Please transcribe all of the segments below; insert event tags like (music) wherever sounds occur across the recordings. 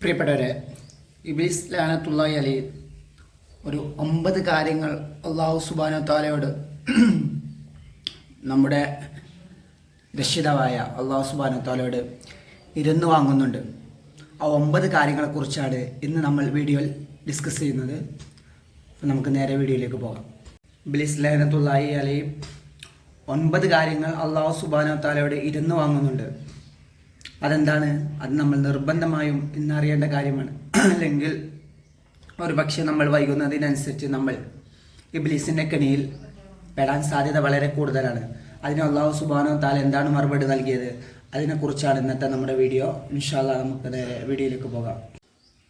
പ്രിയപ്പെട്ടവരെ ഇബിസ് ലാനത്തുള്ളി അലി ഒരു ഒമ്പത് കാര്യങ്ങൾ അള്ളാഹു സുബാന താലയോട് നമ്മുടെ രക്ഷിതാവായ അള്ളാഹു സുബാന താലയോട് ഇരുന്ന് വാങ്ങുന്നുണ്ട്. ആ ഒമ്പത് കാര്യങ്ങളെക്കുറിച്ചാണ് ഇന്ന് നമ്മൾ വീഡിയോയിൽ ഡിസ്കസ് ചെയ്യുന്നത്. നമുക്ക് നേരെ വീഡിയോയിലേക്ക് പോകാം. ഇബിലിസ് ലാനത്തുള്ളി അലി ഒൻപത് കാര്യങ്ങൾ അള്ളാഹു സുബാന താലയോട് ഇരുന്ന് വാങ്ങുന്നുണ്ട്. അതെന്താണ്? അത് നമ്മൾ നിർബന്ധമായും ഇന്നറിയേണ്ട കാര്യമാണ്. അല്ലെങ്കിൽ ഒരു പക്ഷേ നമ്മൾ വൈകുന്നതിനനുസരിച്ച് നമ്മൾ ഇബ്ലീസിന്റെ കെണിയിൽ പെടാൻ സാധ്യത വളരെ കൂടുതലാണ്. അതിന് അള്ളാഹു സുബാനോ താൽ എന്താണ് മറുപടി നൽകിയത്? അതിനെക്കുറിച്ചാണ് ഇന്നത്തെ നമ്മുടെ വീഡിയോ. ഇൻഷാല്ല നമുക്ക് നേരെ വീഡിയോയിലേക്ക് പോകാം.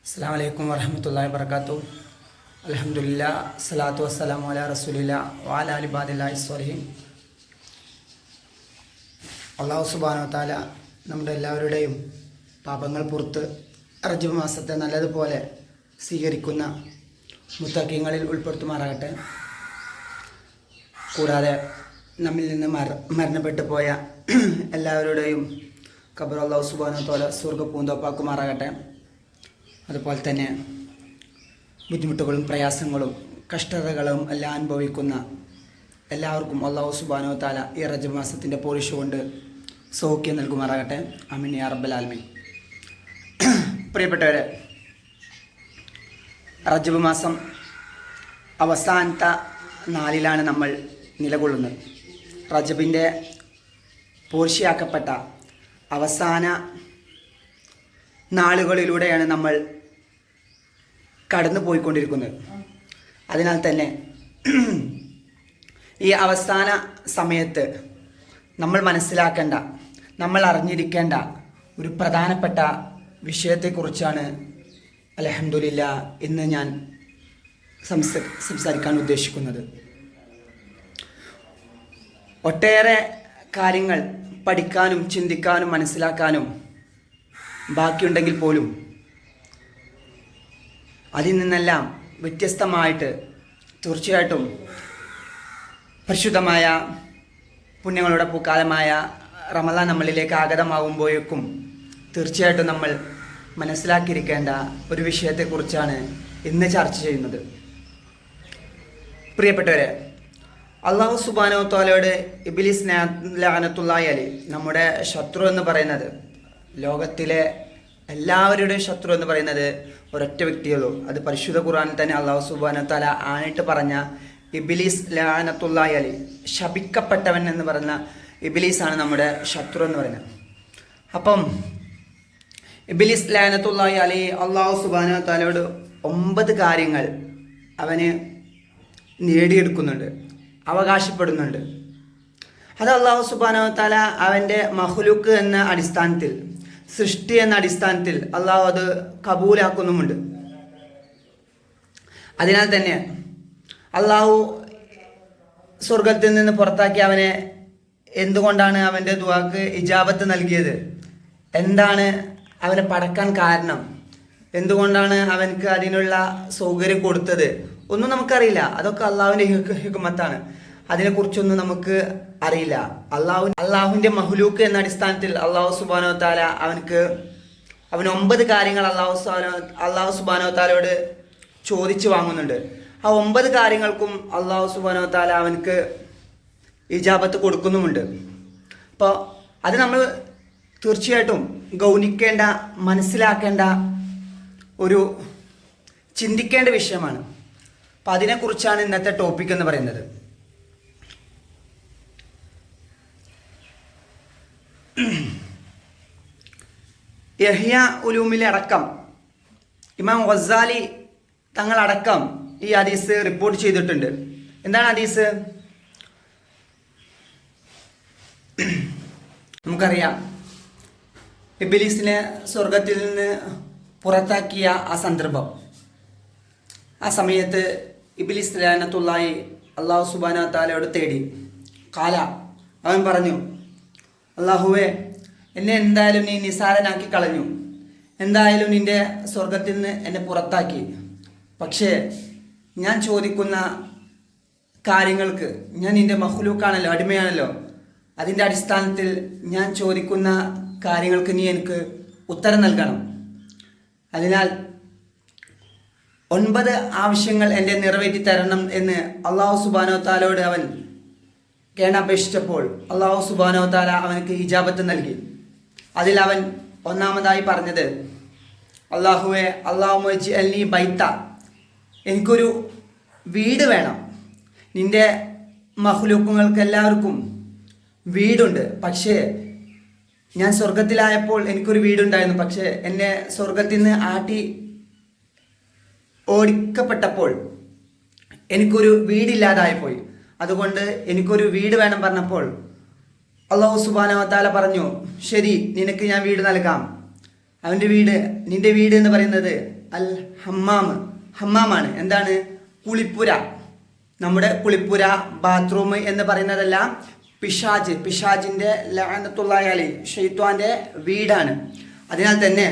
അസ്സാം വലൈക്കും വരഹമത്തല്ലാ വർക്കാത്തു അലഹമുല്ല സലാത്തു വസ്സലാം വല റസൂലില്ല വാല സ്വലീം അള്ളാഹു സുബാനോ താല നമ്മുടെ എല്ലാവരുടെയും പാപങ്ങൾ പുറത്ത് റജബ് മാസത്തെ നല്ലതുപോലെ സ്വീകരിക്കുന്ന മുത്തക്കിങ്ങളിൽ ഉൾപ്പെടുത്തുമാറാകട്ടെ. കൂടാതെ നമ്മിൽ നിന്ന് മര മരണപ്പെട്ടു പോയ (clears throat) എല്ലാവരുടെയും ഖബർ അള്ളാഹു സുബാനോ തോല സ്വർഗ പൂന്തോപ്പാക്കുമാറാകട്ടെ അതുപോലെ തന്നെ ബുദ്ധിമുട്ടുകളും പ്രയാസങ്ങളും കഷ്ടതകളും എല്ലാം അനുഭവിക്കുന്ന എല്ലാവർക്കും അള്ളാഹു സുബാനോ താല ഈ റജബ് മാസത്തിന്റെ പോളിഷ് കൊണ്ട് സൗഖ്യം നൽകുമാറാകട്ടെ. റബ്ബൽ ആലമീൻ. പ്രിയപ്പെട്ടവരെ റജബ് മാസം അവസാനത്തെ നാലിലാണ് നമ്മൾ നിലകൊള്ളുന്നത്. റജബിന്റെ പൂർത്തിയാക്കപ്പെട്ട അവസാന നാളുകളിലൂടെയാണ് നമ്മൾ കടന്നു പോയിക്കൊണ്ടിരിക്കുന്നത്. അതിനാൽ തന്നെ ഈ അവസാന സമയത്ത് നമ്മൾ മനസ്സിലാക്കേണ്ട നമ്മൾ അറിഞ്ഞിരിക്കേണ്ട ഒരു പ്രധാനപ്പെട്ട വിഷയത്തെക്കുറിച്ചാണ് അലഹമുല്ല ഇന്ന് ഞാൻ സംസ സംസാരിക്കാൻ ഉദ്ദേശിക്കുന്നത്. ഒട്ടേറെ കാര്യങ്ങൾ പഠിക്കാനും ചിന്തിക്കാനും മനസ്സിലാക്കാനും ബാക്കിയുണ്ടെങ്കിൽ പോലും അതിൽ നിന്നെല്ലാം വ്യത്യസ്തമായിട്ട് തീർച്ചയായിട്ടും പരിശുദ്ധമായ പുണ്യങ്ങളുടെ പൂക്കാലമായ റമദാൻ നമ്മളിലേക്ക് ആഗതമാകുമ്പോഴേക്കും തീർച്ചയായിട്ടും നമ്മൾ മനസ്സിലാക്കിയിരിക്കേണ്ട ഒരു വിഷയത്തെക്കുറിച്ചാണ് ഇന്ന് ചർച്ച ചെയ്യുന്നത്. പ്രിയപ്പെട്ടവരെ അള്ളാഹു സുബാനോ തോലയോട് ഇബിലിസ് ലാനത്തുള്ളായി അലി നമ്മുടെ ശത്രു എന്ന് പറയുന്നത് ലോകത്തിലെ എല്ലാവരുടെയും ശത്രു എന്ന് പറയുന്നത് ഒരൊറ്റ വ്യക്തിയുള്ളൂ അത് പരിശുദ്ധ ഖുറാനിൽ തന്നെ അള്ളാഹു സുബാനോ തല ആണിട്ട് പറഞ്ഞ ഇബിലിസ് ലാനത്തുള്ളായി അലി ശപിക്കപ്പെട്ടവൻ എന്ന് പറഞ്ഞ ഇബിലീസാണ് നമ്മുടെ ശത്രു എന്ന് പറയുന്നത്. അപ്പം ഇബിലിസ് ലാനത്തുള്ളായി അലി അള്ളാഹു സുബാന താലയോട് ഒമ്പത് കാര്യങ്ങൾ അവന് നേടിയെടുക്കുന്നുണ്ട് അവകാശപ്പെടുന്നുണ്ട്. അത് അള്ളാഹു സുബാന താല അവന്റെ മഹ്ലുക്ക് എന്ന അടിസ്ഥാനത്തിൽ സൃഷ്ടി എന്ന അടിസ്ഥാനത്തിൽ അള്ളാഹു അത് കബൂലാക്കുന്നുമുണ്ട്. അതിനാൽ തന്നെ അള്ളാഹു സ്വർഗത്തിൽ നിന്ന് പുറത്താക്കി അവനെ എന്തുകൊണ്ടാണ് അവന്റെ ദുവാക്ക് ഇജാബത്ത് നൽകിയത്? എന്താണ് അവനെ പടക്കാൻ കാരണം? എന്തുകൊണ്ടാണ് അവനക്ക് അതിനുള്ള സൗകര്യം കൊടുത്തത്? ഒന്നും നമുക്കറിയില്ല. അതൊക്കെ അള്ളാഹുവിന്റെ ഹിക്കുമത്താണ് അതിനെക്കുറിച്ചൊന്നും നമുക്ക് അറിയില്ല. അള്ളാഹു അള്ളാഹുവിന്റെ മഹ്ലൂക്ക് എന്ന അടിസ്ഥാനത്തിൽ അള്ളാഹു സുബാനോ താല അവനക്ക് അവൻ ഒമ്പത് കാര്യങ്ങൾ അള്ളാഹു സുബാനോ അള്ളാഹു സുബാനോ താലയോട് ചോദിച്ചു വാങ്ങുന്നുണ്ട്. ആ ഒമ്പത് കാര്യങ്ങൾക്കും അള്ളാഹു സുബാനോ താല അവനക്ക് ഇജാബത്ത് കൊടുക്കുന്നുമുണ്ട്. അപ്പോൾ അത് നമ്മൾ തീർച്ചയായിട്ടും ഗൗനിക്കേണ്ട മനസ്സിലാക്കേണ്ട ഒരു ചിന്തിക്കേണ്ട വിഷയമാണ്. അപ്പം അതിനെക്കുറിച്ചാണ് ഇന്നത്തെ ടോപ്പിക് എന്ന് പറയുന്നത്. യഹിയ ഉലൂമിലെ അടക്കം ഇമാം വസാലി തങ്ങളടക്കം ഈ ഹദീസ് റിപ്പോർട്ട് ചെയ്തിട്ടുണ്ട്. എന്താണ് ഹദീസ്? നമുക്കറിയാം. എബിലീസിനെ സ്വർഗത്തിൽ നിന്ന് പുറത്താക്കിയ ആ സന്ദർഭം. ആ സമയത്ത് ഇബിലിസ് ലാനത്തുള്ളായി അള്ളാഹു സുബാന താലയോട് തേടി. കാല അവൻ പറഞ്ഞു അള്ളാഹുവെ എന്നെ എന്തായാലും നീ നിസാരനാക്കി കളഞ്ഞു. എന്തായാലും നിന്റെ സ്വർഗത്തിൽ നിന്ന് എന്നെ പുറത്താക്കി. പക്ഷേ ഞാൻ ചോദിക്കുന്ന കാര്യങ്ങൾക്ക് ഞാൻ നിന്റെ മഹ്ലൂക്കാണല്ലോ അടിമയാണല്ലോ. അതിന്റെ അടിസ്ഥാനത്തിൽ ഞാൻ ചോദിക്കുന്ന കാര്യങ്ങൾക്ക് നീ എനിക്ക് ഉത്തരം നൽകണം. അതിനാൽ ഒൻപത് ആവശ്യങ്ങൾ എന്റെ നിറവേറ്റി തരണം എന്ന് അള്ളാഹു സുബാനോ താലോട് അവൻ കേണപേക്ഷിച്ചപ്പോൾ അള്ളാഹു സുബാനോ താല അവനക്ക് ഇജാബത്ത് നൽകി. അതിൽ അവൻ ഒന്നാമതായി പറഞ്ഞത് അള്ളാഹുവെ അള്ളാഹു മൊജി അല്ലി ബൈത്ത. എനിക്കൊരു വീട് വേണം. നിന്റെ മഹ്ലൂക്കുങ്ങൾക്ക് എല്ലാവർക്കും വീടുണ്ട്. പക്ഷേ ഞാൻ സ്വർഗത്തിലായപ്പോൾ എനിക്കൊരു വീടുണ്ടായിരുന്നു. പക്ഷേ എന്നെ സ്വർഗത്തിൽ നിന്ന് ആട്ടി ഓടിക്കപ്പെട്ടപ്പോൾ എനിക്കൊരു വീടില്ലാതായിപ്പോയി. അതുകൊണ്ട് എനിക്കൊരു വീട് വേണം പറഞ്ഞപ്പോൾ അള്ളാഹു സുബാനവത്താല പറഞ്ഞു ശരി നിനക്ക് ഞാൻ വീട് നൽകാം. അവന്റെ വീട് നിന്റെ വീട് എന്ന് പറയുന്നത് അൽ ഹമ്മാം ഹമ്മാമാണ്. എന്താണ്? കുളിപ്പുര. നമ്മുടെ കുളിപ്പുര ബാത്റൂം എന്ന് പറയുന്നതല്ല പിശാജ് പിഷാജിന്റെ ലഹനത്തുള്ളയാളി ഷെയ്ത്വാന്റെ വീടാണ്. അതിനാൽ തന്നെ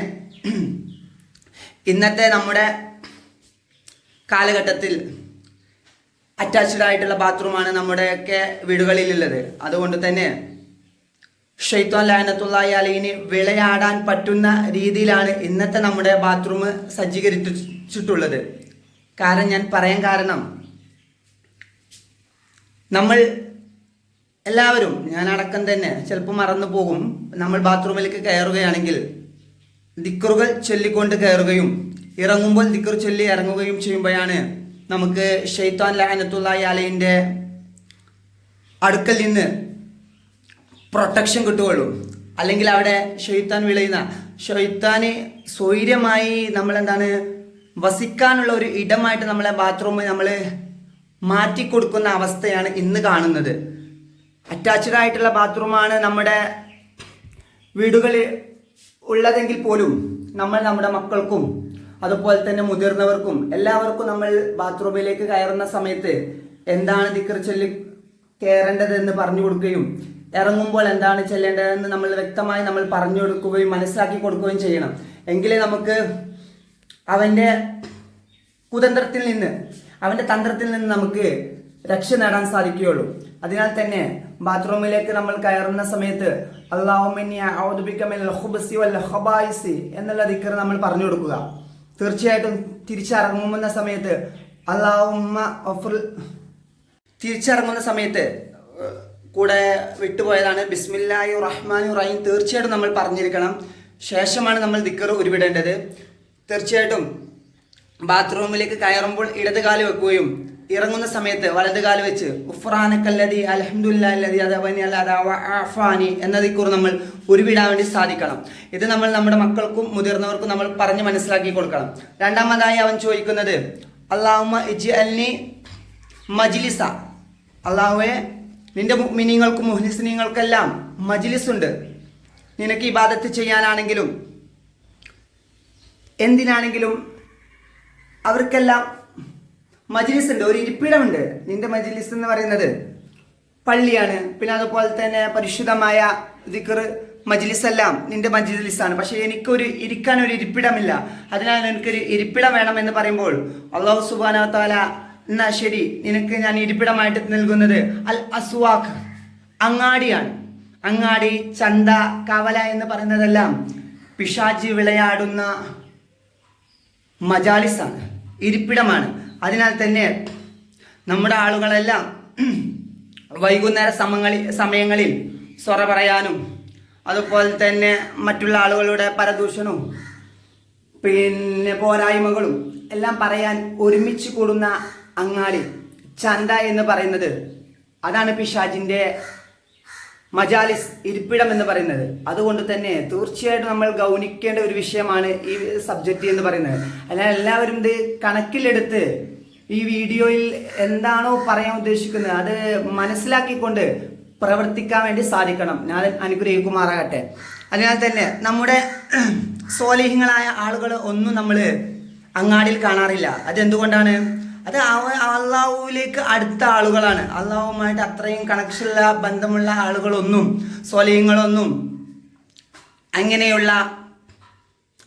ഇന്നത്തെ നമ്മുടെ കാലഘട്ടത്തിൽ അറ്റാച്ച്ഡ് ആയിട്ടുള്ള ബാത്റൂമാണ് നമ്മുടെയൊക്കെ വീടുകളിലുള്ളത്. അതുകൊണ്ട് തന്നെ ഷെയ്ത്വാൻ ലഹനത്തുള്ളായി അലീന് വിളയാടാൻ പറ്റുന്ന രീതിയിലാണ് ഇന്നത്തെ നമ്മുടെ ബാത്റൂം സജ്ജീകരിച്ചിട്ടുള്ളത്. കാരണം ഞാൻ പറയാൻ കാരണം നമ്മൾ എല്ലാവരും ഞാൻ അടക്കം തന്നെ ചിലപ്പോൾ മറന്നു പോകും. നമ്മൾ ബാത്റൂമിലേക്ക് കയറുകയാണെങ്കിൽ ദിക്കറുകൾ ചൊല്ലിക്കൊണ്ട് കയറുകയും ഇറങ്ങുമ്പോൾ ദിക്കർ ചൊല്ലി ഇറങ്ങുകയും ചെയ്യുമ്പോഴാണ് നമുക്ക് ഷെയ്ത്താൻ ലഹനത്തുള്ള അലയിന്റെ അടുക്കൽ നിന്ന് പ്രൊട്ടക്ഷൻ കിട്ടുകയുള്ളൂ. അല്ലെങ്കിൽ അവിടെ ഷെയ്ത്താൻ വിളയുന്ന ഷെയ്ത്താന് സ്വൈര്യമായി നമ്മളെന്താണ് വസിക്കാനുള്ള ഒരു ഇടമായിട്ട് നമ്മളെ ബാത്റൂം നമ്മൾ മാറ്റിക്കൊടുക്കുന്ന അവസ്ഥയാണ് ഇന്ന് കാണുന്നത്. അറ്റാച്ച്ഡ് ആയിട്ടുള്ള ബാത്റൂമാണ് നമ്മുടെ വീടുകളിൽ ഉള്ളതെങ്കിൽ പോലും നമ്മൾ നമ്മുടെ മക്കൾക്കും അതുപോലെ തന്നെ മുതിർന്നവർക്കും എല്ലാവർക്കും നമ്മൾ ബാത്റൂമിലേക്ക് കയറുന്ന സമയത്ത് എന്താണ് ദിക്കർ ചൊല്ലി കയറേണ്ടതെന്ന് പറഞ്ഞു കൊടുക്കുകയും ഇറങ്ങുമ്പോൾ എന്താണ് ചെല്ലേണ്ടതെന്ന് നമ്മൾ വ്യക്തമായി നമ്മൾ പറഞ്ഞു കൊടുക്കുകയും മനസ്സിലാക്കി കൊടുക്കുകയും ചെയ്യണം. എങ്കിലേ നമുക്ക് അവന്റെ കുതന്ത്രത്തിൽ നിന്ന് അവന്റെ തന്ത്രത്തിൽ നിന്ന് നമുക്ക് രക്ഷ നേടാൻ സാധിക്കുകയുള്ളൂ. അതിനാൽ തന്നെ ബാത്റൂമിലേക്ക് നമ്മൾ കയറുന്ന സമയത്ത് അള്ളാഹുബി എന്നുള്ള ദിക്കർ നമ്മൾ പറഞ്ഞു കൊടുക്കുക. തീർച്ചയായിട്ടും തിരിച്ചിറങ്ങുന്ന സമയത്ത് അള്ളാഹുമ്മ തിരിച്ചിറങ്ങുന്ന സമയത്ത് കൂടെ വിട്ടുപോയതാണ്. ബിസ്മില്ലായു റഹ്മാൻ റഹീം തീർച്ചയായിട്ടും നമ്മൾ പറഞ്ഞിരിക്കണം. ശേഷമാണ് നമ്മൾ ദിക്കർ ഉരുവിടേണ്ടത്. തീർച്ചയായിട്ടും ബാത്റൂമിലേക്ക് കയറുമ്പോൾ ഇടത് കാൽ വെക്കുകയും ഇറങ്ങുന്ന സമയത്ത് വലത് കാൽ വെച്ച് ഉഫ്രാനക്കല്ലതി അലഹമുല്ലാതി അതവനി അല്ലാഫാനി എന്ന ദിക്കൂർ നമ്മൾ ഉരുവിടാൻ വേണ്ടി സാധിക്കണം. ഇത് നമ്മൾ നമ്മുടെ മക്കൾക്കും മുതിർന്നവർക്കും നമ്മൾ പറഞ്ഞ് മനസ്സിലാക്കി കൊടുക്കണം. രണ്ടാമതായി അവൻ ചോദിക്കുന്നത് അള്ളാഹുമ ഇജി അൽനി മജ്ലിസ. അള്ളാഹുവെ നിന്റെ മിനിങ്ങൾക്കും മുഹ്ലിസിനിങ്ങൾക്കെല്ലാം മജ്ലിസ് ഉണ്ട് നിനക്ക് ഇബാദത്ത് ചെയ്യാനാണെങ്കിലും എന്തിനാണെങ്കിലും അവർക്കെല്ലാം മജ്ലിസ് ഉണ്ട് ഒരു ഇരിപ്പിടമുണ്ട്. നിന്റെ മജ്ലിസ് എന്ന് പറയുന്നത് പള്ളിയാണ്. പിന്നെ അതുപോലെ തന്നെ പരിശുദ്ധമായ ദിക്കർ മജ്ലിസ് എല്ലാം നിന്റെ മജ്ലിസാണ്. പക്ഷേ എനിക്കൊരു ഇരിക്കാൻ ഒരു ഇരിപ്പിടമില്ല. അതിനാൽ എനിക്കൊരു ഇരിപ്പിടം വേണം എന്ന് പറയുമ്പോൾ അള്ളാഹു സുബാന താല എന്നാ ശരി നിനക്ക് ഞാൻ ഇരിപ്പിടമായിട്ട് നൽകുന്നത് അൽ അസ്വാഖ് അങ്ങാടിയാണ്. അങ്ങാടി ചന്ത കവല എന്ന് പറയുന്നതെല്ലാം പിഷാജി വിളയാടുന്ന മജാലിസാണ് ഇരിപ്പിടമാണ്. അതിനാൽ തന്നെ നമ്മുടെ ആളുകളെല്ലാം വൈകുന്നേര സമങ്ങളിൽ സമയങ്ങളിൽ സ്വറ പറയാനും അതുപോലെ തന്നെ മറ്റുള്ള ആളുകളുടെ പരദൂഷണവും പിന്നെ പോരായ്മകളും എല്ലാം പറയാൻ ഒരുമിച്ച് കൂടുന്ന അങ്ങാടി ചന്ത എന്ന് പറയുന്നത് അതാണ് പിഷാജിന്റെ മജാലിസ് ഇരിപ്പിടം എന്ന് പറയുന്നത്. അതുകൊണ്ട് തന്നെ തീർച്ചയായിട്ടും നമ്മൾ ഗൗനിക്കേണ്ട ഒരു വിഷയമാണ് ഈ സബ്ജക്റ്റ് എന്ന് പറയുന്നത്. അതിനാൽ എല്ലാവരും ഇത് കണക്കിലെടുത്ത് ഈ വീഡിയോയിൽ എന്താണോ പറയാൻ ഉദ്ദേശിക്കുന്നത് അത് മനസ്സിലാക്കിക്കൊണ്ട് പ്രവർത്തിക്കാൻ വേണ്ടി സാധിക്കണം. ഞാൻ അനുഗ്രഹിക്കുമാറാകട്ടെ അതിനാൽ തന്നെ നമ്മുടെ സ്വാലിഹ്യങ്ങളായ ആളുകൾ ഒന്നും നമ്മൾ അങ്ങാടിയിൽ കാണാറില്ല. അതെന്തുകൊണ്ടാണ്? അത് അള്ളാഹുവിലേക്ക് അടുത്ത ആളുകളാണ്. അള്ളാഹുമായിട്ട് അത്രയും കണക്ഷനുള്ള ബന്ധമുള്ള ആളുകളൊന്നും സ്വലീയങ്ങളൊന്നും അങ്ങനെയുള്ള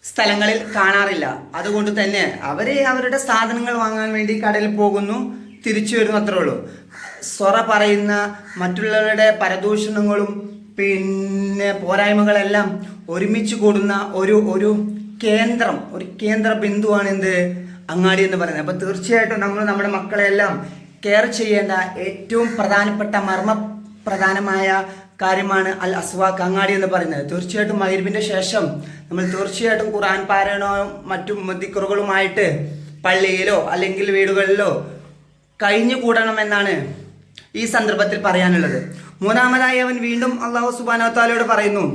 സ്ഥലങ്ങളിൽ കാണാറില്ല. അതുകൊണ്ട് തന്നെ അവർ അവരുടെ സാധനങ്ങൾ വാങ്ങാൻ വേണ്ടി കടയിൽ പോകുന്നു. തിരിച്ചു വരുന്നു അത്രേ ഉള്ളൂ. സ്വറ പറയുന്ന മറ്റുള്ളവരുടെ പരദൂഷണങ്ങളും പിന്നെ പോരായ്മകളെല്ലാം ഒരുമിച്ച് കൂടുന്ന ഒരു ഒരു കേന്ദ്രം ഒരു കേന്ദ്ര ബിന്ദുവാണ് എന്ത്? അങ്ങാടി എന്ന് പറയുന്നത്. അപ്പോൾ തീർച്ചയായിട്ടും നമ്മൾ നമ്മുടെ മക്കളെല്ലാം കെയർ ചെയ്യേണ്ട ഏറ്റവും പ്രധാനപ്പെട്ട മർമ്മ പ്രധാനമായ കാര്യമാണ് അൽ അസ്വാഖ് അങ്ങാടി എന്ന് പറയുന്നത്. തീർച്ചയായിട്ടും മൈരുവിന്റെ ശേഷം നമ്മൾ തീർച്ചയായിട്ടും ഖുർആൻ പാരായണവും മറ്റും ദിക്കറുകളുമായിട്ട് പള്ളിയിലോ അല്ലെങ്കിൽ വീടുകളിലോ കഴിഞ്ഞു കൂടണമെന്നാണ് ഈ സന്ദർഭത്തിൽ പറയാനുള്ളത്. മൂന്നാമതായി അവൻ വീണ്ടും അള്ളാഹു സുബാനോത്താലയോട് പറയുന്നു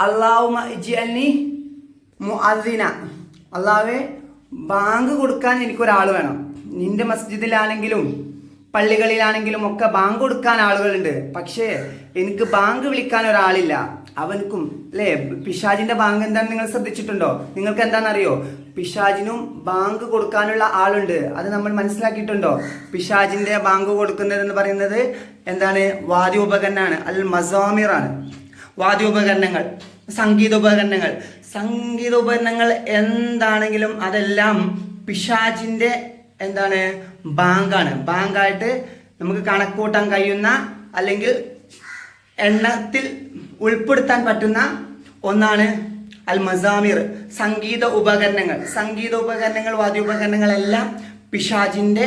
അള്ളാഹു ഇജ്അൽനി മുഅദ്ദിന. അള്ളാഹുവെ ബാങ്ക് കൊടുക്കാൻ എനിക്കൊരാൾ വേണം. നിന്റെ മസ്ജിദിലാണെങ്കിലും പള്ളികളിലാണെങ്കിലും ഒക്കെ ബാങ്ക് കൊടുക്കാൻ ആളുകളുണ്ട്. പക്ഷേ എനിക്ക് ബാങ്ക് വിളിക്കാൻ ഒരാളില്ല. അവനക്കും അല്ലേ പിശാജിന്റെ ബാങ്ക് എന്താണെന്ന് നിങ്ങൾ ശ്രദ്ധിച്ചിട്ടുണ്ടോ? നിങ്ങൾക്ക് എന്താണെന്നറിയോ? പിശാജിനും ബാങ്ക് കൊടുക്കാനുള്ള ആളുണ്ട്. അത് നമ്മൾ മനസ്സിലാക്കിയിട്ടുണ്ടോ? പിശാജിന്റെ ബാങ്ക് കൊടുക്കുന്നത് എന്ന് പറയുന്നത് എന്താണ്? വാദ്യോപകരണമാണ്. അൽ മസാമിറാണ്. വാദ്യോപകരണങ്ങൾ സംഗീതോപകരണങ്ങൾ. സംഗീതോപകരണങ്ങൾ എന്താണെങ്കിലും അതെല്ലാം പിശാചിന്റെ എന്താണ്? ബാങ്കാണ്. ബാങ്കായിട്ട് നമുക്ക് കണക്കൂട്ടാൻ കഴിയുന്ന അല്ലെങ്കിൽ എണ്ണത്തിൽ ഉൾപ്പെടുത്താൻ പറ്റുന്ന ഒന്നാണ് അൽ മസാമിർ സംഗീത ഉപകരണങ്ങൾ. സംഗീത ഉപകരണങ്ങൾ വാദ്യോപകരണങ്ങളെല്ലാം പിശാജിന്റെ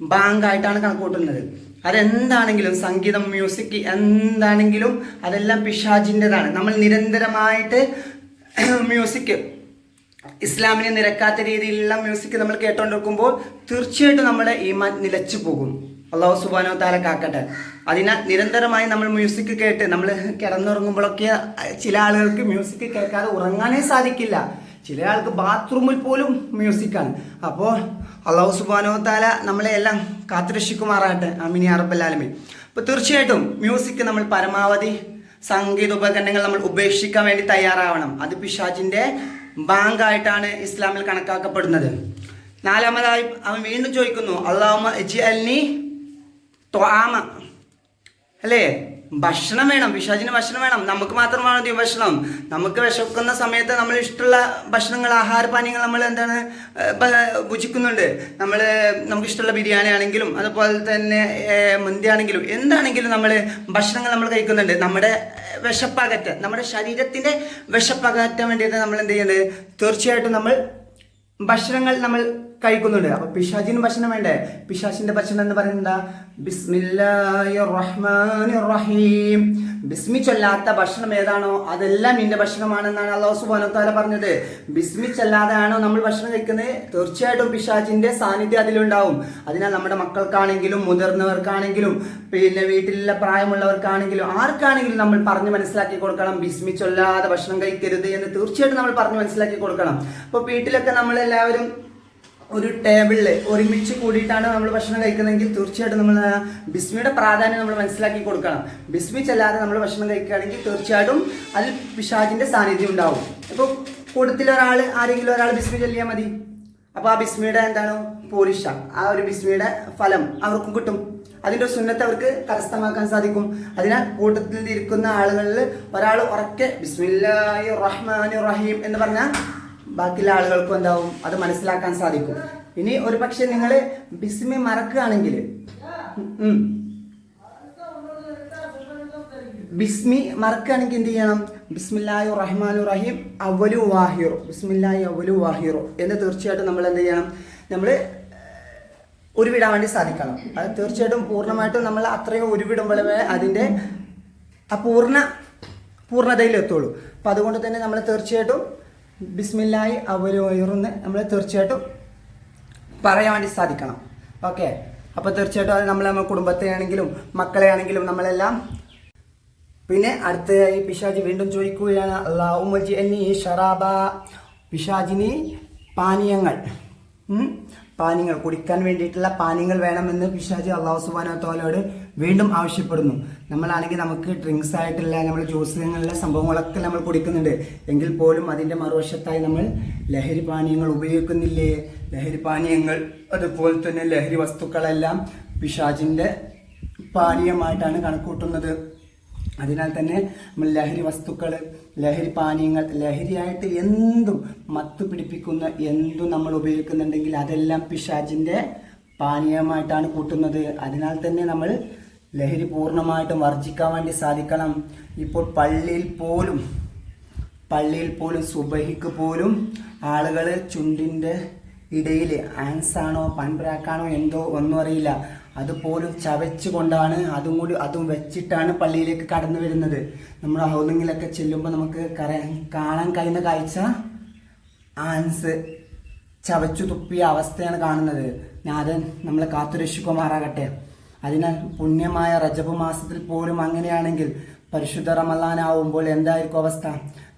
ബാങ്കായിട്ടാണ് കണക്കൂട്ടുന്നത്. അതെന്താണെങ്കിലും സംഗീതം മ്യൂസിക് എന്താണെങ്കിലും അതെല്ലാം പിഷാജിന്റെതാണ് നമ്മൾ നിരന്തരമായിട്ട് മ്യൂസിക് ഇസ്ലാമിനെ നിരക്കാത്ത രീതിയിലുള്ള മ്യൂസിക് നമ്മൾ കേട്ടോണ്ടിരിക്കുമ്പോൾ തീർച്ചയായിട്ടും നമ്മുടെ ഈമാൻ നിലച്ചു പോകും. അള്ളാഹു സുബാനോ താല കാക്കട്ടെ. അതിനാൽ നിരന്തരമായി നമ്മൾ മ്യൂസിക് കേട്ട് നമ്മൾ കിടന്നുറങ്ങുമ്പോഴൊക്കെ ചില ആളുകൾക്ക് മ്യൂസിക് കേൾക്കാതെ ഉറങ്ങാനേ സാധിക്കില്ല. ചില ആൾക്ക് ബാത്റൂമിൽ പോലും മ്യൂസിക്കാണ് അപ്പോൾ അള്ളാഹു സുബാനോ താല നമ്മളെ എല്ലാം കാത്തുരക്ഷിക്കുമാറാകട്ടെ. അമിനി അറബല്ലാലമി അപ്പോൾ തീർച്ചയായിട്ടും മ്യൂസിക് നമ്മൾ പരമാവധി സംഗീത ഉപകരണങ്ങൾ നമ്മൾ ഉപേക്ഷിക്കാൻ വേണ്ടി തയ്യാറാവണം. അത് പിശാജിന്റെ ബാങ്കായിട്ടാണ് ഇസ്ലാമിൽ കണക്കാക്കപ്പെടുന്നത്. നാലാമതായി അവൻ വീണ്ടും ചോദിക്കുന്നു അള്ളാഹുമ അൽനി ത്വാമ. അല്ലേ? ഭക്ഷണം വേണം പിശാചിന് ഭക്ഷണം വേണം. നമുക്ക് മാത്രമാണ് ഭക്ഷണം. നമുക്ക് വിശക്കുന്ന സമയത്ത് നമ്മൾ ഇഷ്ടമുള്ള ഭക്ഷണങ്ങൾ ആഹാരപാനീയങ്ങൾ നമ്മൾ എന്താണ് ഭുജിക്കുന്നുണ്ട്. നമ്മൾ നമുക്ക് ഇഷ്ടമുള്ള ബിരിയാണി ആണെങ്കിലും അതുപോലെ തന്നെ മന്തി ആണെങ്കിലും എന്താണെങ്കിലും നമ്മൾ ഭക്ഷണങ്ങൾ നമ്മൾ കഴിക്കുന്നുണ്ട്. നമ്മുടെ വിശപ്പകറ്റ നമ്മുടെ ശരീരത്തിന്റെ വിശപ്പകറ്റാൻ വേണ്ടിയിട്ട് നമ്മൾ എന്ത് ചെയ്യുന്നത് തീർച്ചയായിട്ടും നമ്മൾ ഭക്ഷണങ്ങൾ നമ്മൾ കഴിക്കുന്നുണ്ട്. അപ്പൊ പിശാചിന് ഭക്ഷണം വേണ്ടേ? പിശാചിന്റെ ഭക്ഷണം എന്ന് പറയുന്നത് ബിസ്മിച്ചൊല്ലാത്ത ഭക്ഷണം ഏതാണോ അതെല്ലാം നിന്റെ ഭക്ഷണമാണെന്നാണ് അള്ളാഹു സുബ്ഹാനഹു വതആല പറഞ്ഞത്. ബിസ്മി ചൊല്ലാതെയാണോ നമ്മൾ ഭക്ഷണം കഴിക്കുന്നത്? തീർച്ചയായിട്ടും പിശാചിന്റെ സാന്നിധ്യം അതിലുണ്ടാവും. അതിനാൽ നമ്മുടെ മക്കൾക്കാണെങ്കിലും മുതിർന്നവർക്കാണെങ്കിലും പിന്നെ വീട്ടിലുള്ള പ്രായമുള്ളവർക്കാണെങ്കിലും ആർക്കാണെങ്കിലും നമ്മൾ പറഞ്ഞ് മനസ്സിലാക്കി കൊടുക്കണം. ബിസ്മി ചൊല്ലാതെ ഭക്ഷണം കഴിക്കരുത് എന്ന് തീർച്ചയായിട്ടും നമ്മൾ പറഞ്ഞ് മനസ്സിലാക്കി കൊടുക്കണം. അപ്പോൾ വീട്ടിലൊക്കെ നമ്മളെല്ലാവരും ഒരു ടേബിളിൽ ഒരുമിച്ച് കൂടിയിട്ടാണ് നമ്മൾ ഭക്ഷണം കഴിക്കുന്നതെങ്കിൽ തീർച്ചയായിട്ടും നമ്മൾ ബിസ്മിയുടെ പ്രാധാന്യം നമ്മൾ മനസ്സിലാക്കി കൊടുക്കണം. ബിസ്മി ചെല്ലാതെ നമ്മൾ ഭക്ഷണം കഴിക്കുകയാണെങ്കിൽ തീർച്ചയായിട്ടും അതിൽ പിശാചിന്റെ സാന്നിധ്യം ഉണ്ടാവും. ഇപ്പോൾ കൂട്ടത്തിൽ ഒരാൾ ആരെങ്കിലും ഒരാൾ ബിസ്മി ചൊല്ലിയാൽ മതി. അപ്പോൾ ആ ബിസ്മിയുടെ എന്താണ്? പോരിഷ. ആ ഒരു ബിസ്മിയുടെ ഫലം അവർക്കും കിട്ടും. അതിന്റെ സുന്നത്ത് അവർക്ക് കരസ്ഥമാക്കാൻ സാധിക്കും. അതിനാൽ കൂട്ടത്തിൽ ഇരിക്കുന്ന ആളുകളിൽ ഒരാൾ ഉറക്കെ ബിസ്മില്ലാഹി റഹ്മാൻ റഹീം എന്ന് പറഞ്ഞാൽ ബാക്കിയുള്ള ആളുകൾക്കും എന്താവും? അത് മനസ്സിലാക്കാൻ സാധിക്കും. ഇനി ഒരു പക്ഷെ നിങ്ങൾ ബിസ്മി മറക്കുകയാണെങ്കിൽ ബിസ്മി മറക്കുകയാണെങ്കിൽ എന്ത് ചെയ്യണം? ബിസ്മില്ലായു റഹ്മാനു റഹീം അവലു വാഹിറു. ബിസ്മില്ലാഹി അവലു വാഹിറു. എന്ന് തീർച്ചയായിട്ടും നമ്മൾ എന്ത് ചെയ്യണം? നമ്മൾ ഉരുവിടാൻ വേണ്ടി സാധിക്കണം. അത് തീർച്ചയായിട്ടും പൂർണമായിട്ടും നമ്മൾ അത്രയും ഉരുവിടുമ്പോഴേ അതിന്റെ ആ പൂർണ പൂർണതയിൽ എത്തുള്ളൂ അപ്പം അതുകൊണ്ട് തന്നെ നമ്മൾ തീർച്ചയായിട്ടും ബിസ്മില്ലായി അവലു വയറുന്ന് നമ്മൾ തീർച്ചയായിട്ടും പറയാൻ വേണ്ടി സാധിക്കണം. ഓക്കെ അപ്പോൾ തീർച്ചയായിട്ടും അത് നമ്മൾ നമ്മുടെ കുടുംബത്തെ ആണെങ്കിലും മക്കളെ ആണെങ്കിലും നമ്മളെല്ലാം പിന്നെ അടുത്തതായി പിശാജി വീണ്ടും ചോദിക്കുകയാണ് അള്ളാഹുമജി എന്നീ ഷറാബ. പിശാജിനി പാനീയങ്ങൾ? പാനീയങ്ങൾ കുടിക്കാൻ വേണ്ടിയിട്ടുള്ള പാനീയങ്ങൾ വേണമെന്ന് പിശാജ് അള്ളാഹു സുബാന വീണ്ടും ആവശ്യപ്പെടുന്നു. നമ്മളാണെങ്കിൽ നമുക്ക് ഡ്രിങ്ക്സ് ആയിട്ടുള്ള നമ്മൾ ജ്യൂസുകളിലെ സംഭവങ്ങളൊക്കെ നമ്മൾ കുടിക്കുന്നുണ്ട്. എങ്കിൽ പോലും അതിന്റെ മറുവശത്തായി നമ്മൾ ലഹരി പാനീയങ്ങൾ ഉപയോഗിക്കുന്നില്ലേ? ലഹരി പാനീയങ്ങൾ അതുപോലെ തന്നെ ലഹരി വസ്തുക്കളെല്ലാം പിശാജിന്റെ പാനീയമായിട്ടാണ് കണക്കൂട്ടുന്നത്. അതിനാൽ തന്നെ നമ്മൾ ലഹരി വസ്തുക്കൾ ലഹരി പാനീയങ്ങൾ ലഹരിയായിട്ട് എന്തും മത്തു പിടിപ്പിക്കുന്ന എന്തും നമ്മൾ ഉപയോഗിക്കുന്നുണ്ടെങ്കിൽ അതെല്ലാം പിശാജിന്റെ പാനീയമായിട്ടാണ് കൂട്ടുന്നത്. അതിനാൽ തന്നെ നമ്മൾ ലഹരി പൂർണമായിട്ടും വർജിക്കാൻ വേണ്ടി സാധിക്കണം. ഇപ്പോൾ പള്ളിയിൽ പോലും പള്ളിയിൽ പോലും സുബഹിക്ക് പോലും ആളുകൾ ചുണ്ടിന്റെ ഇടയിൽ ആൻസാണോ പൺബ്രാക്കാണോ എന്തോ ഒന്നും അറിയില്ല. അതുപോലും ചവച്ചുകൊണ്ടാണ് അതും കൂടി അതും വെച്ചിട്ടാണ് പള്ളിയിലേക്ക് കടന്നു വരുന്നത്. നമ്മൾ ഹൗലിങ്ങിലൊക്കെ ചെല്ലുമ്പോൾ നമുക്ക് കാണാൻ കഴിയുന്ന കാഴ്ച? ആൻസ് ചവച്ചു തുപ്പിയ അവസ്ഥയാണ് കാണുന്നത്. നാഥൻ നമ്മളെ കാത്തുരക്ഷിക്കുമാറാകട്ടെ. അതിനാൽ പുണ്യമായ റജബ് മാസത്തിൽ പോലും അങ്ങനെയാണെങ്കിൽ പരിശുദ്ധ റമലാനാവുമ്പോൾ എന്തായിരിക്കും അവസ്ഥ?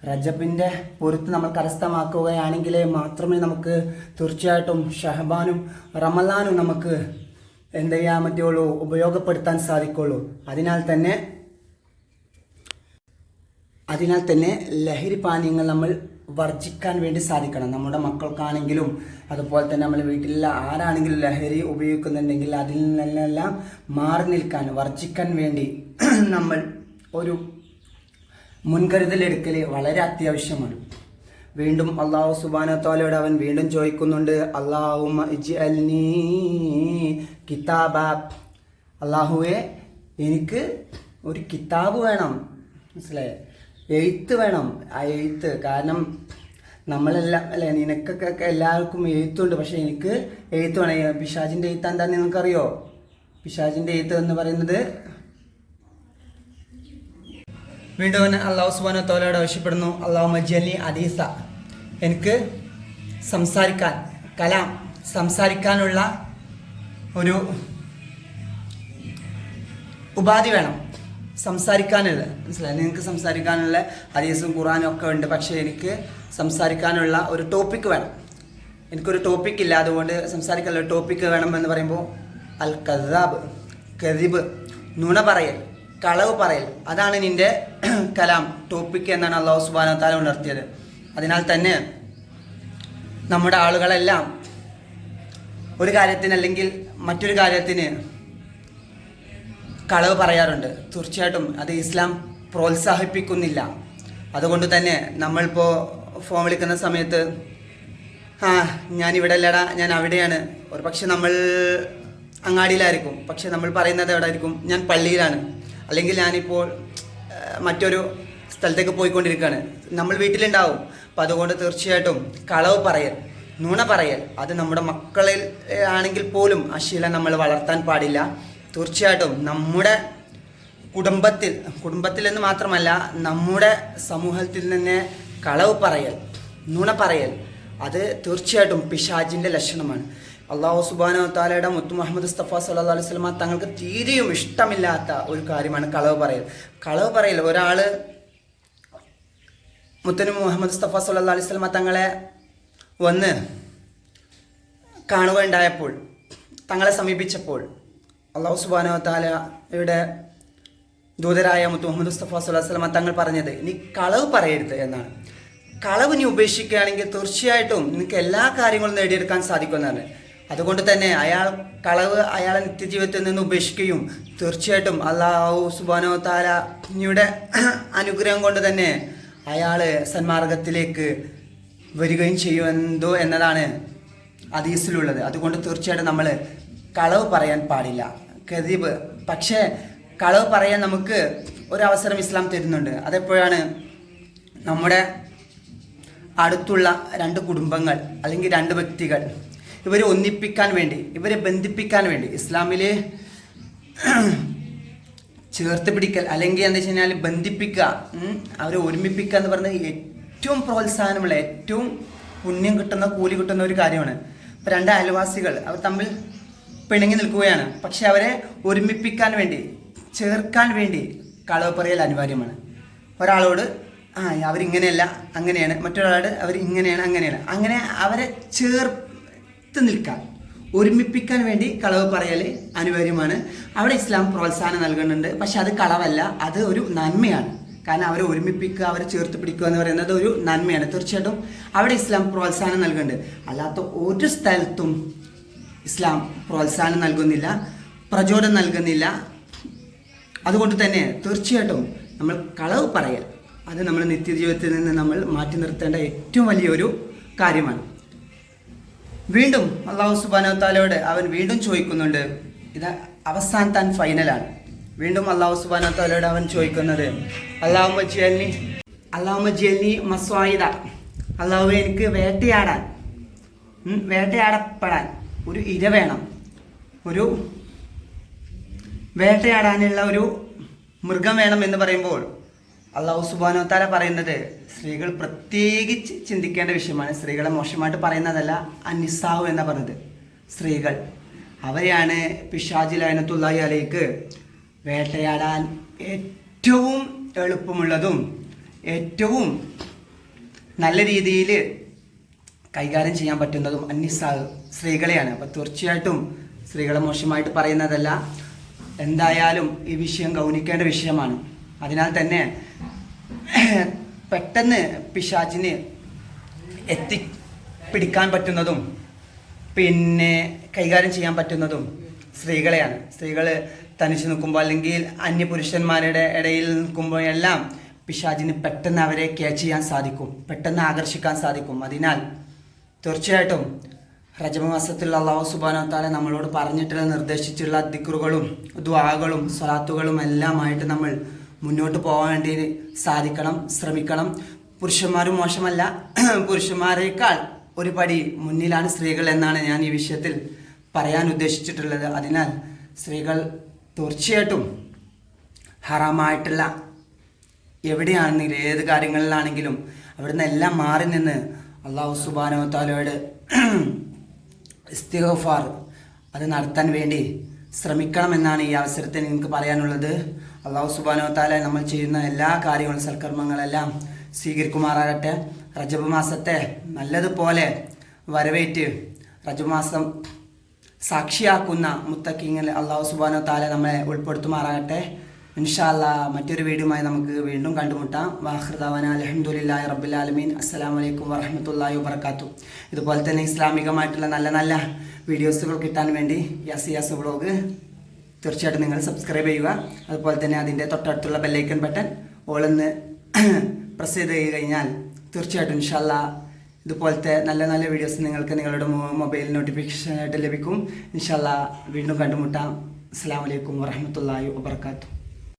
റജബിന്റെ പൊരുത്ത് നമ്മൾ കരസ്ഥമാക്കുകയാണെങ്കിലേ മാത്രമേ നമുക്ക് തീർച്ചയായിട്ടും ഷഹബാനും റമലാനും നമുക്ക് എന്ത് ചെയ്യാൻ പറ്റുള്ളൂ ഉപയോഗപ്പെടുത്താൻ സാധിക്കുള്ളൂ. അതിനാൽ തന്നെ അതിനാൽ തന്നെ ലഹരി പാനീയങ്ങൾ നമ്മൾ വർജിക്കാൻ വേണ്ടി സാധിക്കണം. നമ്മുടെ മക്കൾക്കാണെങ്കിലും അതുപോലെ തന്നെ നമ്മൾ വീട്ടിലുള്ള ആരാണെങ്കിലും ലഹരി ഉപയോഗിക്കുന്നുണ്ടെങ്കിൽ അതിൽ നിന്നെല്ലാം മാറി നിൽക്കാൻ വർജിക്കാൻ വേണ്ടി (clears throat) നമ്മൾ ഒരു മുൻകരുതലെടുക്കൽ വളരെ അത്യാവശ്യമാണ്. വീണ്ടും അള്ളാഹു സുബാനത്തോലയോട് അവൻ വീണ്ടും ചോദിക്കുന്നുണ്ട് അള്ളാഹു കിതാബ അള്ളാഹുവെ എനിക്ക് ഒരു കിതാബ് വേണം. മനസ്സിലായേ? എഴുത്ത് വേണം. ആ എഴുത്ത്. കാരണം നമ്മളെല്ലാം അല്ലെ നിനക്കൊക്കെ എല്ലാവർക്കും എഴുത്തുണ്ട്. പക്ഷെ എനിക്ക് എഴുത്ത് വേണം. പിശാജിന്റെ എഴുത്ത് എന്താണെന്ന് നിങ്ങൾക്കറിയോ? പിശാജിന്റെ എഴുത്ത് എന്ന് പറയുന്നത് വീണ്ടും അവൻ അള്ളാഹു സുബാന തോലയോട് ആവശ്യപ്പെടുന്നു. അള്ളാഹു മജലി അദീസ. എനിക്ക് സംസാരിക്കാൻ കലാം സംസാരിക്കാനുള്ള ഒരു ഉപാധി വേണം. സംസാരിക്കാനുള്ള മനസ്സിലായി? നിങ്ങൾക്ക് സംസാരിക്കാനുള്ള ഹദീസും ഖുറാനും ഒക്കെ ഉണ്ട്. പക്ഷേ എനിക്ക് സംസാരിക്കാനുള്ള ഒരു ടോപ്പിക്ക് വേണം. എനിക്കൊരു ടോപ്പിക് ഇല്ല. അതുകൊണ്ട് സംസാരിക്കാനുള്ള ടോപ്പിക്ക് വേണം എന്ന് പറയുമ്പോൾ അൽ കദാബ് കദിബ് നുണ പറയൽ കളവ് പറയൽ. അതാണ് നിന്റെ (clears throat) കലാം ടോപ്പിക് എന്നാണ് അള്ളാഹു സുബാന താല ഉണർത്തിയത്. അതിനാൽ തന്നെ നമ്മുടെ ആളുകളെല്ലാം ഒരു കാര്യത്തിന് അല്ലെങ്കിൽ മറ്റൊരു കാര്യത്തിന് കളവ് പറയാറുണ്ട്. തീർച്ചയായിട്ടും അത് ഇസ്ലാം പ്രോത്സാഹിപ്പിക്കുന്നില്ല. അതുകൊണ്ട് തന്നെ നമ്മളിപ്പോൾ ഫോൺ വിളിക്കുന്ന സമയത്ത് ആ ഞാൻ ഇവിടെ അല്ലടാ ഞാൻ അവിടെയാണ്. ഒരു പക്ഷെ നമ്മൾ അങ്ങാടിയിലായിരിക്കും. പക്ഷെ നമ്മൾ പറയുന്നത് എവിടെ ആയിരിക്കും ഞാൻ പള്ളിയിലാണ്. അല്ലെങ്കിൽ ഞാനിപ്പോൾ മറ്റൊരു സ്ഥലത്തേക്ക് പോയിക്കൊണ്ടിരിക്കുകയാണ്. നമ്മൾ വീട്ടിലുണ്ടാവും. അപ്പം അതുകൊണ്ട് തീർച്ചയായിട്ടും കളവ് പറയൽ നുണ പറയൽ അത് നമ്മുടെ മക്കളിൽ ആണെങ്കിൽ പോലും ആ ശീലം നമ്മൾ വളർത്താൻ പാടില്ല. തീർച്ചയായിട്ടും നമ്മുടെ കുടുംബത്തിൽ കുടുംബത്തിൽ എന്ന് മാത്രമല്ല നമ്മുടെ സമൂഹത്തിൽ തന്നെ കളവ് പറയൽ നുണ പറയൽ അത് തീർച്ചയായിട്ടും പിശാജിന്റെ ലക്ഷണമാണ്. അള്ളാഹു സുബാനോ താലയുടെ മുത്തു മുഹമ്മദ് മുസ്തഫ സല്ലാ അലൈഹി സ്വലമ തങ്ങൾക്ക് തീരെയും ഇഷ്ടമില്ലാത്ത ഒരു കാര്യമാണ് കളവ് പറയൽ. കളവ് പറയൽ ഒരാൾ മുത്തനു മുഹമ്മദ് മുസ്തഫ സല്ലാ അലൈഹി സ്വലമ തങ്ങളെ വന്ന് കാണുകയുണ്ടായപ്പോൾ തങ്ങളെ സമീപിച്ചപ്പോൾ അള്ളാഹു സുബാനോ താലയുടെ ദൂതരായ മുത്തു മുഹമ്മദ് മുസ്തഫ സുല്ലാ സ്വലമ തങ്ങൾ പറഞ്ഞത് നീ കളവ് പറയരുത് എന്നാണ്. കളവ് നീ ഉപേക്ഷിക്കുകയാണെങ്കിൽ തീർച്ചയായിട്ടും നിനക്ക് എല്ലാ കാര്യങ്ങളും നേടിയെടുക്കാൻ സാധിക്കുമെന്നാണ് അതുകൊണ്ട് തന്നെ അയാൾ കളവ് അയാളെ നിത്യജീവിതത്തിൽ നിന്ന് ഉപേക്ഷിക്കുകയും തീർച്ചയായിട്ടും അള്ളാഹു സുബാനോ താലയുടെ അനുഗ്രഹം കൊണ്ട് തന്നെ അയാൾ സന്മാർഗത്തിലേക്ക് വരികയും ചെയ്യുമെന്തോ എന്നതാണ് അതീസിലുള്ളത്. അതുകൊണ്ട് തീർച്ചയായിട്ടും നമ്മൾ കളവ് പറയാൻ പാടില്ല. കദീബ് പക്ഷേ കളവ് പറയാൻ നമുക്ക് ഒരവസരം ഇസ്ലാം തരുന്നുണ്ട്. അതെപ്പോഴാണ്? നമ്മുടെ അടുത്തുള്ള രണ്ട് കുടുംബങ്ങൾ അല്ലെങ്കിൽ രണ്ട് വ്യക്തികൾ ഇവരെ ഒന്നിപ്പിക്കാൻ വേണ്ടി ഇവരെ ബന്ധിപ്പിക്കാൻ വേണ്ടി ഇസ്ലാമിലെ ചേർത്ത് പിടിക്കൽ അല്ലെങ്കിൽ എന്താ വെച്ച് കഴിഞ്ഞാൽ ബന്ധിപ്പിക്കുക അവരെ ഒരുമിപ്പിക്കുക എന്ന് പറയുന്നത് ഏറ്റവും പ്രോത്സാഹനമുള്ള ഏറ്റവും പുണ്യം കിട്ടുന്ന കൂലി കിട്ടുന്ന ഒരു കാര്യമാണ്. ഇപ്പം രണ്ട് അയൽവാസികൾ അവർ തമ്മിൽ പിണങ്ങി നിൽക്കുകയാണ്. പക്ഷെ അവരെ ഒരുമിപ്പിക്കാൻ വേണ്ടി ചേർക്കാൻ വേണ്ടി കളവ് പറയൽ അനിവാര്യമാണ്. ഒരാളോട് ആ അവരിങ്ങനെയല്ല അങ്ങനെയാണ്. മറ്റൊരാളോട് അവർ ഇങ്ങനെയാണ് അങ്ങനെയാണ്. അങ്ങനെ അവരെ ചേർത്ത് നിൽക്കാൻ ഒരുമിപ്പിക്കാൻ വേണ്ടി കളവ് പറയൽ അനിവാര്യമാണ്. അവിടെ ഇസ്ലാം പ്രോത്സാഹനം നൽകുന്നുണ്ട്. പക്ഷെ അത് കളവല്ല അത് ഒരു നന്മയാണ്. കാരണം അവരെ ഒരുമിപ്പിക്കുക അവരെ ചേർത്ത് പിടിക്കുക എന്ന് പറയുന്നത് ഒരു നന്മയാണ്. തീർച്ചയായിട്ടും അവിടെ ഇസ്ലാം പ്രോത്സാഹനം നൽകുന്നുണ്ട്. അല്ലാത്ത ഒരു സ്ഥലത്തും ഇസ്ലാം പ്രോത്സാഹനം നൽകുന്നില്ല പ്രചോദനം നൽകുന്നില്ല. അതുകൊണ്ട് തന്നെ തീർച്ചയായിട്ടും നമ്മൾ കളവ് പറയൽ അത് നമ്മൾ നിത്യജീവിതത്തിൽ നിന്ന് നമ്മൾ മാറ്റി നിർത്തേണ്ട ഏറ്റവും വലിയൊരു കാര്യമാണ്. വീണ്ടും അള്ളാഹു സുബാനോ താലയോട് അവൻ വീണ്ടും ചോദിക്കുന്നുണ്ട് ഇത് അവസാനത്താൻ ഫൈനലാണ് വീണ്ടും അള്ളാഹു സുബാന താലയോട് അവൻ ചോദിക്കുന്നത് അള്ളാഹു മച്ചിയല്ലി അള്ളാഹുമ ജലി മസ്വായിദ അള്ളാഹു എനിക്ക് വേട്ടയാടാൻ വേട്ടയാടപ്പെടാൻ ഒരു ഇര വേണം. ഒരു വേട്ടയാടാനുള്ള ഒരു മൃഗം വേണം എന്ന് പറയുമ്പോൾ അള്ളാഹു സുബാനോ താല പറയുന്നത് സ്ത്രീകൾ പ്രത്യേകിച്ച് ചിന്തിക്കേണ്ട വിഷയമാണ്. സ്ത്രീകളെ മോശമായിട്ട് പറയുന്നതല്ല അനിസാവ് എന്ന് പറഞ്ഞത് സ്ത്രീകൾ അവരെയാണ് പിഷാജി ലൈനത്തുള്ളി അലയ്ക്ക് വേട്ടയാടാൻ ഏറ്റവും എളുപ്പമുള്ളതും ഏറ്റവും നല്ല രീതിയിൽ കൈകാര്യം ചെയ്യാൻ പറ്റുന്നതും അന്യസാ സ്ത്രീകളെയാണ്. അപ്പോൾ തീർച്ചയായിട്ടും സ്ത്രീകളെ മോശമായിട്ട് പറയുന്നതല്ല. എന്തായാലും ഈ വിഷയം ഗൗനിക്കേണ്ട വിഷയമാണ്. അതിനാൽ തന്നെ (clears throat) പെട്ടെന്ന് പിശാചിന് എത്തിപ്പിടിക്കാൻ പറ്റുന്നതും പിന്നെ കൈകാര്യം ചെയ്യാൻ പറ്റുന്നതും സ്ത്രീകളെയാണ്. സ്ത്രീകൾ തനിച്ച് നിൽക്കുമ്പോൾ അല്ലെങ്കിൽ അന്യ പുരുഷന്മാരുടെ ഇടയിൽ നിൽക്കുമ്പോൾ എല്ലാം പിശാചിന് പെട്ടെന്ന് അവരെ ക്യാച്ച് ചെയ്യാൻ സാധിക്കും. പെട്ടെന്ന് ആകർഷിക്കാൻ സാധിക്കും. അതിനാൽ തീർച്ചയായിട്ടും റജബ മാസത്തിൽ അള്ളാഹു സുബാനോ താല നമ്മളോട് പറഞ്ഞിട്ടുള്ള നിർദ്ദേശിച്ചിട്ടുള്ള ദിക്റുകളും ദ്വാകളും സ്വലാത്തുകളും എല്ലാമായിട്ട് നമ്മൾ മുന്നോട്ട് പോകാൻ വേണ്ടി സാധിക്കണം ശ്രമിക്കണം. പുരുഷന്മാർ മോശമല്ല. (clears throat) പുരുഷന്മാരെക്കാൾ ഒരു പടി മുന്നിലാണ് സ്ത്രീകൾ എന്നാണ് ഞാൻ ഈ വിഷയത്തിൽ പറയാൻ ഉദ്ദേശിച്ചിട്ടുള്ളത്. അതിനാൽ സ്ത്രീകൾ തീർച്ചയായിട്ടും ഹറാമായിട്ടുള്ള എവിടെയാണെങ്കിലും ഏത് കാര്യങ്ങളിലാണെങ്കിലും അവിടുന്ന് എല്ലാം മാറി നിന്ന് അള്ളാഹു സുബാനോ താലയോട് (clears throat) ഇസ്തിഗഫാർ അത് നടത്താൻ വേണ്ടി ശ്രമിക്കണമെന്നാണ് ഈ അവസരത്തിൽ നിങ്ങൾക്ക് പറയാനുള്ളത്. അള്ളാഹു സുബാനോ താല നമ്മൾ ചെയ്യുന്ന എല്ലാ കാര്യങ്ങളും സൽക്കർമ്മങ്ങളെല്ലാം സ്വീകരിക്കുമാറാകട്ടെ. റജബ് മാസത്തെ നല്ലതുപോലെ വരവേറ്റ് റജബ് മാസം സാക്ഷിയാക്കുന്ന മുത്തക്കിങ്ങിൽ അള്ളാഹു സുബാനോ താല നമ്മളെ ഉൾപ്പെടുത്തുമാറാകട്ടെ. ഇൻഷാല്ല മറ്റൊരു വീഡിയോയുമായി നമുക്ക് വീണ്ടും കണ്ടുമുട്ടാം. വാഹൃദാവന അലഹമുല്ലാ റബ്ബുലാലമീൻ അസ്സാം വലൈക്കും വറഹമത്തല്ലാഹി വബർക്കാത്തു ഇതുപോലെ തന്നെ ഇസ്ലാമികമായിട്ടുള്ള നല്ല നല്ല വീഡിയോസുകൾ കിട്ടാൻ വേണ്ടി യാസി യാസ് വ്ളോഗ് തീർച്ചയായിട്ടും നിങ്ങൾ സബ്സ്ക്രൈബ് ചെയ്യുക. അതുപോലെ തന്നെ അതിന്റെ തൊട്ടടുത്തുള്ള ബെല്ലൈക്കൺ ബട്ടൺ ഓളെന്ന് (clears throat) പ്രസ് ചെയ്ത് കഴിഞ്ഞാൽ തീർച്ചയായിട്ടും ഇൻഷാല്ല ഇതുപോലത്തെ നല്ല നല്ല വീഡിയോസ് നിങ്ങൾക്ക് നിങ്ങളുടെ മൊബൈൽ നോട്ടിഫിക്കേഷൻ ആയിട്ട് ലഭിക്കും. ഇൻഷാല്ല വീണ്ടും കണ്ടുമുട്ടാം. അസ്സാം വലൈക്കും വറഹമത്തല്ലാഹി വബർക്കാത്തു